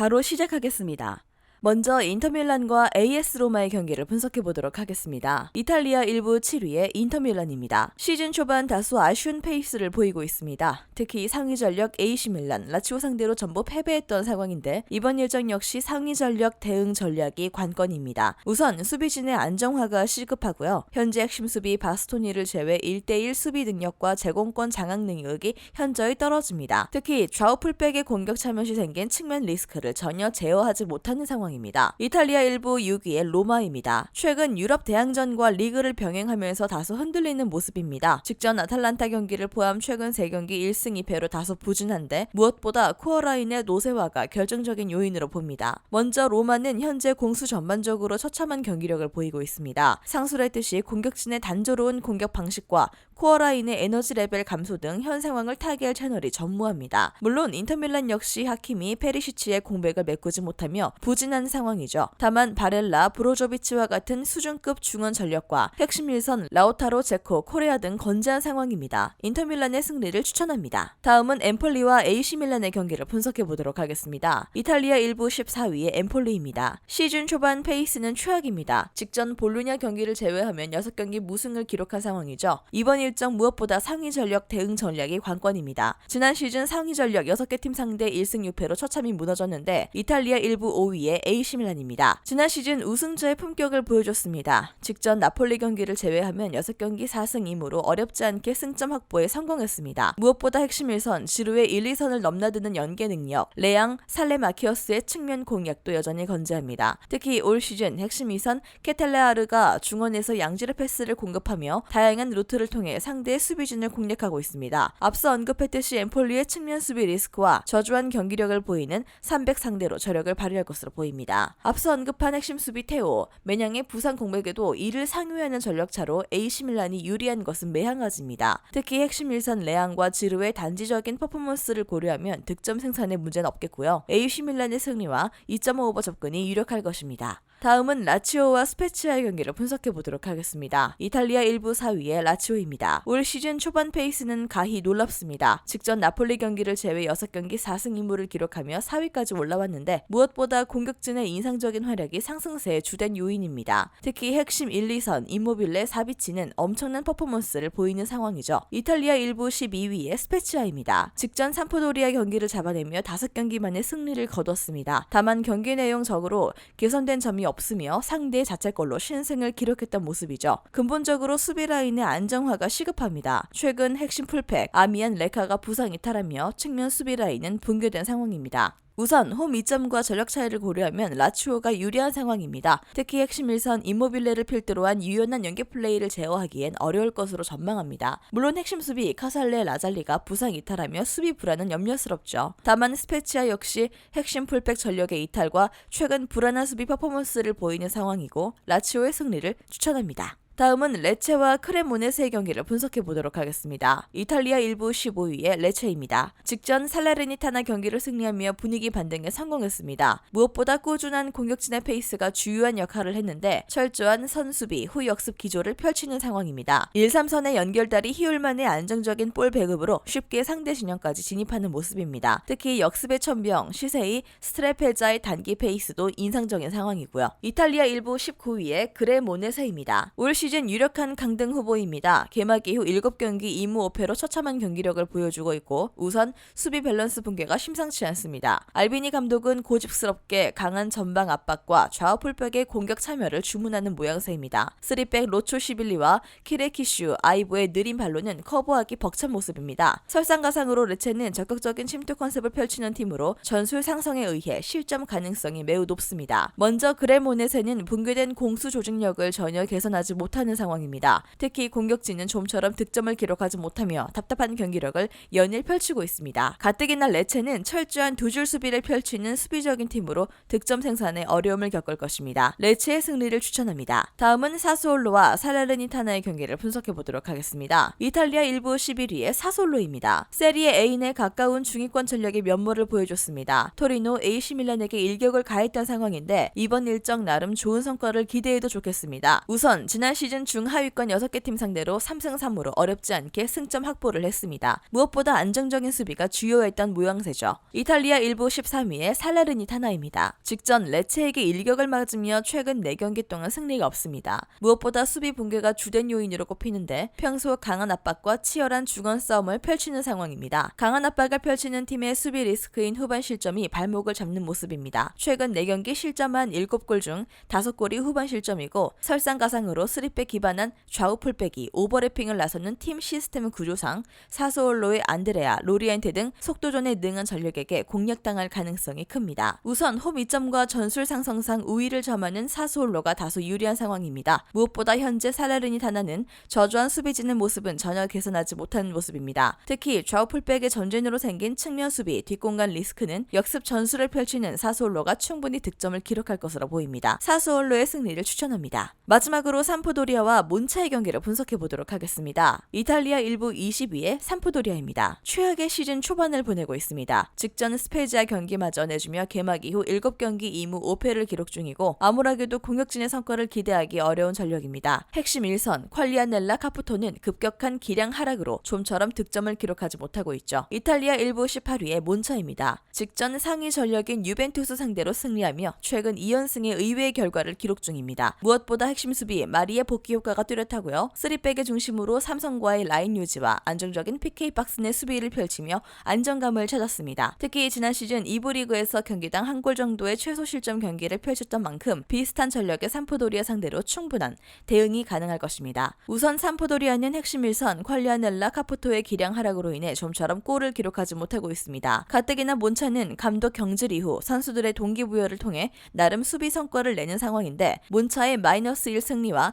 바로 시작하겠습니다. 먼저 인터밀란과 AS 로마의 경기를 분석해 보도록 하겠습니다. 이탈리아 1부 7위의 인터밀란입니다. 시즌 초반 다소 아쉬운 페이스를 보이고 있습니다. 특히 상위 전력 AC 밀란, 라치오 상대로 전부 패배했던 상황인데 이번 일정 역시 상위 전력 대응 전략이 관건입니다. 우선 수비진의 안정화가 시급하고요. 현재 핵심 수비 바스토니를 제외 1대1 수비 능력과 제공권 장악 능력이 현저히 떨어집니다. 특히 좌우 풀백의 공격 참여 시 생긴 측면 리스크를 전혀 제어하지 못하는 상황 입니다. 이탈리아 1부 6위의 로마입니다. 최근 유럽 대항전과 리그를 병행하면서 다소 흔들리는 모습입니다. 직전 아탈란타 경기를 포함 최근 3경기 1승 2패로 다소 부진한데 무엇보다 코어라인의 노세화가 결정적인 요인으로 봅니다. 먼저 로마는 현재 공수 전반적으로 처참한 경기력을 보이고 있습니다. 상수를 했듯이 공격진의 단조로운 공격 방식과 코어라 인의 에너지 레벨 감소 등 현 상황을 타개할 채널이 전무합니다. 물론 인터밀란 역시 하킴이 페리시치의 공백을 메꾸지 못하며 부진한 상황이죠. 다만 바렐라, 브로조비치와 같은 수준급 중원 전력과 핵심 일선 라우타로, 제코, 코레아 등 건재한 상황입니다. 인터밀란의 승리를 추천합니다. 다음은 엠폴리와 AC 밀란의 경기를 분석해 보도록 하겠습니다. 이탈리아 1부 14위의 엠폴리입니다. 시즌 초반 페이스는 최악입니다. 직전 볼루냐 경기를 제외하면 6경기 무승을 기록한 상황이죠. 이번 일정 무엇보다 상위 전력 대응 전략이 관건입니다. 지난 시즌 상위 전력 6개 팀 상대 1승 6패로 처참히 무너졌는데 이탈리아 1부 5위의 AC 밀란입니다. 지난 시즌 우승자의 품격을 보여줬습니다. 직전 나폴리 경기를 제외하면 6경기 4승 2무로 어렵지 않게 승점 확보에 성공했습니다. 무엇보다 핵심 일선 지루의 1, 2선을 넘나드는 연계 능력, 레앙, 살레마키어스의 측면 공략도 여전히 건재합니다. 특히 올 시즌 핵심 2선 케텔레아르가 중원에서 양지르 패스를 공급하며 다양한 루트를 통해 상대의 수비진을 공략하고 있습니다. 앞서 언급했듯이 엠폴리의 측면 수비 리스크와 저조한 경기력을 보이는 300 상대로 저력을 발휘할 것으로 보입니다. 앞서 언급한 핵심 수비 테오, 매냥의 부상 공백에도 이를 상회하는 전력차로 AC 밀란이 유리한 것은 매한가지입니다. 특히 핵심 일선 레앙과 지르의 단지적인 퍼포먼스를 고려하면 득점 생산에 문제는 없겠고요. AC 밀란의 승리와 2.5 오버 접근이 유력할 것입니다. 다음은 라치오와 스페치아의 경기를 분석해 보도록 하겠습니다. 이탈리아 1부 4위의 라치오입니다. 올 시즌 초반 페이스는 가히 놀랍습니다. 직전 나폴리 경기를 제외 6경기 4승 2무를 기록하며 4위까지 올라왔는데 무엇보다 공격진의 인상적인 활약이 상승세의 주된 요인입니다. 특히 핵심 1, 2선 임모빌레 사비치는 엄청난 퍼포먼스를 보이는 상황이죠. 이탈리아 1부 12위의 스페치아입니다. 직전 삼포도리아 경기를 잡아내며 5경기 만에 승리를 거뒀습니다. 다만 경기 내용적으로 개선된 점이 없으며 상대 자책골로 신승을 기록했던 모습이죠. 근본적으로 수비 라인의 안정화가 시급합니다. 최근 핵심 풀팩 아미안 레카가 부상 이탈하며 측면 수비 라인은 붕괴된 상황입니다. 우선 홈 2점과 전력 차이를 고려하면 라치오가 유리한 상황입니다. 특히 핵심 일선 임모빌레를 필두로 한 유연한 연계 플레이를 제어하기엔 어려울 것으로 전망합니다. 물론 핵심 수비 카살레 라잘리가 부상 이탈하며 수비 불안은 염려스럽죠. 다만 스페치아 역시 핵심 풀백 전력의 이탈과 최근 불안한 수비 퍼포먼스를 보이는 상황이고 라치오의 승리를 추천합니다. 다음은 레체와 크레모네스의 경기를 분석해 보도록 하겠습니다. 이탈리아 1부 15위의 레체입니다. 직전 살레르니타나 경기를 승리하며 분위기 반등에 성공했습니다. 무엇보다 꾸준한 공격진의 페이스가 주요한 역할을 했는데 철저한 선수비 후 역습 기조를 펼치는 상황입니다. 1, 3선의 연결다리 희울만의 안정적인 볼 배급으로 쉽게 상대 진영까지 진입하는 모습입니다. 특히 역습의 천병, 시세이, 스트레페자의 단기 페이스도 인상적인 상황이고요. 이탈리아 1부 19위의 그레모네세입니다. 올 시즌 유력한 강등 후보입니다. 개막 이후 7경기 2무 5패로 처참한 경기력을 보여주고 있고 우선 수비 밸런스 붕괴가 심상치 않습니다. 알비니 감독은 고집스럽게 강한 전방 압박과 좌우 풀백의 공격 참여를 주문하는 모양새입니다. 3백 로초 시빌리와 키레키슈, 아이보의 느린 발로는 커버하기 벅찬 모습입니다. 설상가상으로 레체는 적극적인 침투 컨셉을 펼치는 팀으로 전술 상성에 의해 실점 가능성이 매우 높습니다. 먼저 그레모넷에는 붕괴된 공수 조직력을 전혀 개선하지 못 하는 상황입니다. 특히 공격진은 좀처럼 득점을 기록하지 못하며 답답한 경기력을 연일 펼치고 있습니다. 가뜩이나 레체는 철저한 두 줄 수비를 펼치는 수비적인 팀으로 득점 생산에 어려움을 겪을 것입니다. 레체의 승리를 추천합니다. 다음은 사스올로와 살레르니타나의 경기를 분석해 보도록 하겠습니다. 이탈리아 1부 11위의 사솔로입니다. 세리에 A에 가까운 중위권 전력의 면모를 보여줬습니다. 토리노 AC 밀란에게 일격을 가했던 상황인데 이번 일정 나름 좋은 성과를 기대해도 좋겠습니다. 우선 지난 시즌 중하위권 6개 팀 상대로 3승 3무로 어렵지 않게 승점 확보를 했습니다. 무엇보다 안정적인 수비가 주요했던 모양새죠. 이탈리아 1부 13위에 살라르니타나입니다. 직전 레체에게 일격을 맞으며 최근 4경기 동안 승리가 없습니다. 무엇보다 수비 붕괴가 주된 요인으로 꼽히는데 평소 강한 압박과 치열한 주건 싸움을 펼치는 상황입니다. 강한 압박을 펼치는 팀의 수비 리스크인 후반 실점이 발목을 잡는 모습입니다. 최근 4경기 실점한 7골 중 5골이 후반 실점이고 설상가상으로 3백 기반한 좌우 풀백이 오버래핑을 나서는 팀 시스템 구조상 사소올로의 안드레아, 로리엔테 등 속도전에 능한 전력에게 공략당할 가능성이 큽니다. 우선 홈 이점과 전술 상성상 우위를 점하는 사소올로가 다소 유리한 상황입니다. 무엇보다 현재 살라르니 다나는 저조한 수비지는 모습은 전혀 개선하지 못한 모습입니다. 특히 좌우 풀백의 전진으로 생긴 측면 수비, 뒷공간 리스크는 역습 전술을 펼치는 사소올로가 충분히 득점을 기록할 것으로 보입니다. 사소올로의 승리를 추천합니다. 마지막으로 삼 프도리아와 몬차의 경기를 분석해 보도록 하겠습니다. 이탈리아 1부 20위의 삼프도리아입니다. 최악의 시즌 초반을 보내고 있습니다. 직전 스페지아 경기마저 내주며 개막 이후 7경기 2무 5패를 기록 중이고 아무라게도 공격진의 성과를 기대하기 어려운 전력입니다. 핵심 1선 퀄리아넬라 카푸토는 급격한 기량 하락으로 좀처럼 득점을 기록하지 못하고 있죠. 이탈리아 1부 18위의 몬차입니다. 직전 상위 전력인 유벤투스 상대로 승리하며 최근 2연승의 의외의 결과를 기록 중입니다. 무엇보다 핵심 수비 마리의 복귀 효과가 뚜렷하고요. 3백의 중심으로 삼성과의 라인 유지와 안정적인 PK 박스 내 수비를 펼치며 안정감을 찾았습니다. 특히 지난 시즌 2부 리그에서 경기당 한 골 정도의 최소 실점 경기를 펼쳤던 만큼 비슷한 전력의 삼포도리아 상대로 충분한 대응이 가능할 것입니다. 우선 삼포도리아는 핵심 1선 퀄리아넬라 카푸토의 기량 하락으로 인해 좀처럼 골을 기록하지 못하고 있습니다. 가뜩이나 몬차는 감독 경질 이후 선수들의 동기부여를 통해 나름 수비 성과를 내는 상황인데 몬차의 마이너스 1 승리와